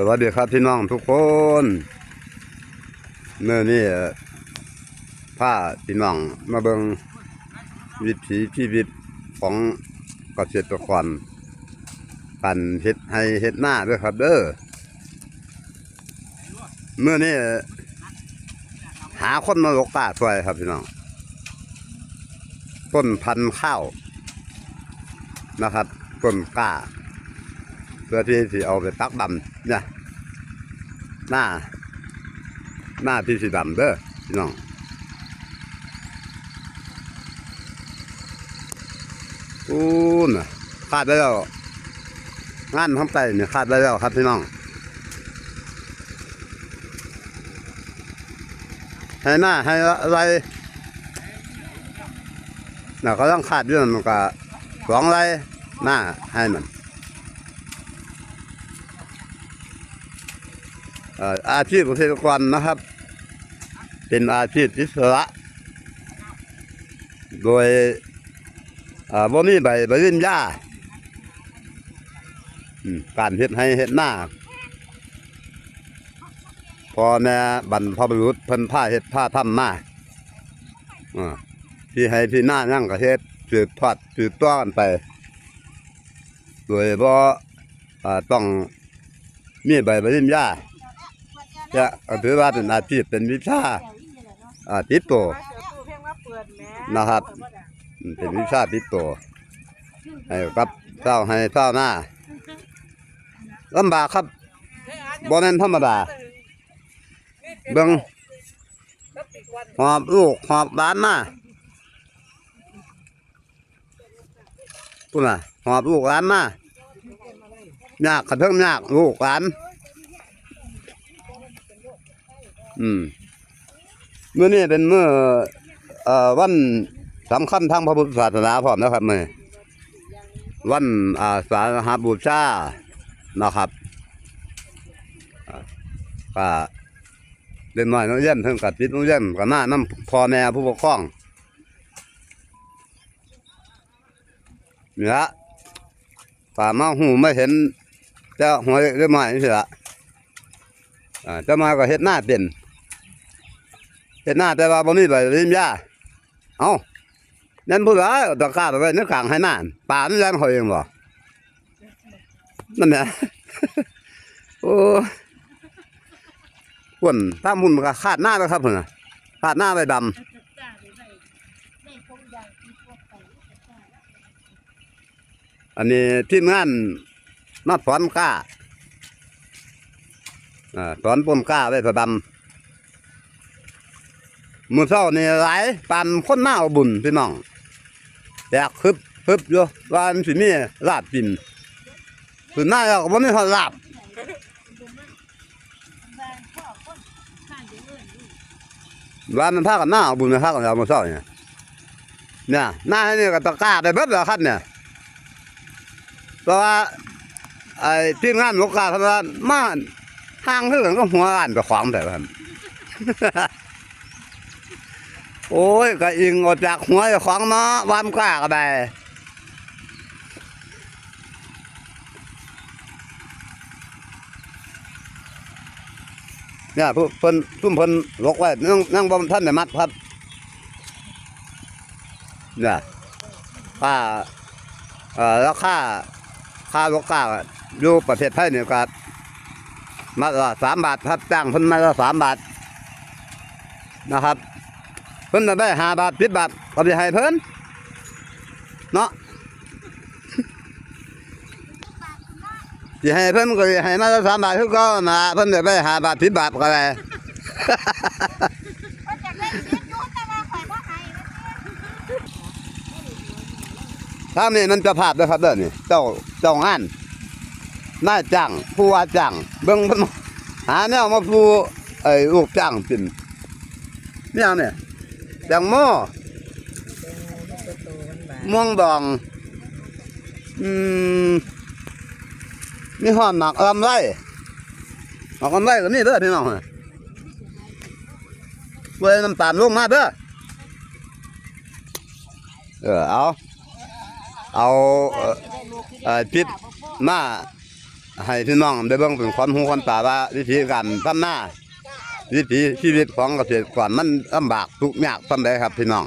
สวัสดีครับพี่น้องทุกคนเมื่อนี้พาพี่น้องมาเบิงวิถีชีวิตของเกษตรกรกันเฮ็ดให้เฮ็ดหน้าด้วยครับเด้อเมื่อนี้หาคนมาลกป่าช่วยครับพี่น้อง ต้นพันธุ์ข้าวนะครับ ต้นกล้า เพื่อที่จะเอาไปตักดำเนี่ยหน้า หน้าที่สีดำเด้อพี่น้องอู้น่ะคาดได้แล้วงานทั้งใจเนี่ยคาดได้แล้วครับพี่น้องให้หน้าให้อะไรน่ะเขาต้องคาดด้วยมันก็สองไรหน้าให้มัน อาชีพเกษตรกรนะครับ เป็นอาชีพอิสระ โดยบ่มีใบใบวิญญาการเฮ็ดให้เฮ็ดหน้าพอแม่บรรพบุรุษเพิ่นผ้าเฮ็ดผ้าทำมาอ่าที่ให้พี่หน้านั่งก็เฮ็ดสืบทอดสืบต้อนไป โดยบ่อ่าต้องมีใบใบวิญญา จะถือว่าเป็นอาชีพเป็นวิชาอ่าติดตัวนะครับอืมเป็นวิชาติดตัวให้กับเจ้าให้เจ้าหน้าลำบากครับบ่แม่นธรรมดาเบิ่งหอบลูกหอบบ้านมาปุ่นน่ะหอบลูกหลานมายากกระเทิงยากลูกหลาน อืมเมื่อนี้เป็นเมื่อเอ่อวันสำคัญทางพระพุทธศาสนาพร้อมนะครับเมื่อวันอ่าสาหบูชานะครับก็เล่นหน้อยน้องเย็นเพิ่งกัดปิดน้องเย็นก็หน้าน้ำพอแม่ผู้ปกครองเนี่ยป่ามาหูไม่เห็นเจ้าหัวเรื่องใหม่นี่สิละเจะมาก็เฮ็ดหน้าเป็น เฮ็ดหน้าแต่ว่าบ่มีใบริมยาเอ้านั่นผู้ใดเอาตะกร้าไปไว้ในข้างให้น้าป่ามันแล่นเขาเองบ่นั่นแหละโอ้ควรถ้ามุนมันก็คาดหน้าแล้วครับเพิ่นน่ะคาดหน้าใบดำอันนี้ทีมงานมาสอนกล้าอ่าสอนปนกล้าไว้ประดำ มือเช้านี่หลายปานคนมาเอาบุญพี่น้องแตกคึบคึบอยู่วันสิมีลาบกินคือหน้าเราก็บ่มีลาบว่ามันพากันหน้าบุญมาพากันเอามือเช้าเนี่ยเนี่ยหน้าเนี่ยก็ตะกร้าได้เบิดแล้วครับเนี่ยเพราะว่าไอ้ทีมงานลูกค้าทำงานมาห่างเท่ากันก็หัวอ่านกับขวางแต่ว่าหั่น โอ้ยก็อิงออกจากหัวของเนาะวามกล้าก็ได้เนี่ยผู้เพิ่นซุ่มเพิ่นลกไว้นั่งนั่งบ่ท่านได้มัดครับเนี่ยค่าเอ่อแล้วค่าค่าลกกล้าอยู่ประเทศไทยเนี่ยก็มาละสามบาทครับจ้างเพิ่นมาละสามบาทนะครับ เพิ่นน่ะได้หาบาทสิบบาทก็สิให้เพิ่นเนาะสิให้เพิ่นก็ให้มาสามบาทคือเก็นะเพิ่นจะได้หาบาทสิบบาทก็ได้ว่านี่นะถ้านี่มันจะภาพเด้อครับเด้อนี่เจ้าเจ้างานนายจ้างผู้ว่าจ้างเบิ่งเพิ่นหาแนวมาผู้ไอ้ลูกจ้างกินเนี่ยเนี่ย แตงโมม่วงดอง อืม มีหอมหมักลำไรหมักลำไรก็นี่เด้อพี่น้องเอ้ยเว้ยน้ำตาลลงมาเด้อ เออ เอา เอาเอ่อเอ่อพิษมาให้พี่น้องได้เบิ่งเป็นความรู้ความตาว่าวิธีการทำหน้า วิถีชีวิตของเกษตรกรมันลำบากทุกข์ยากปานใดครับพี่น้อง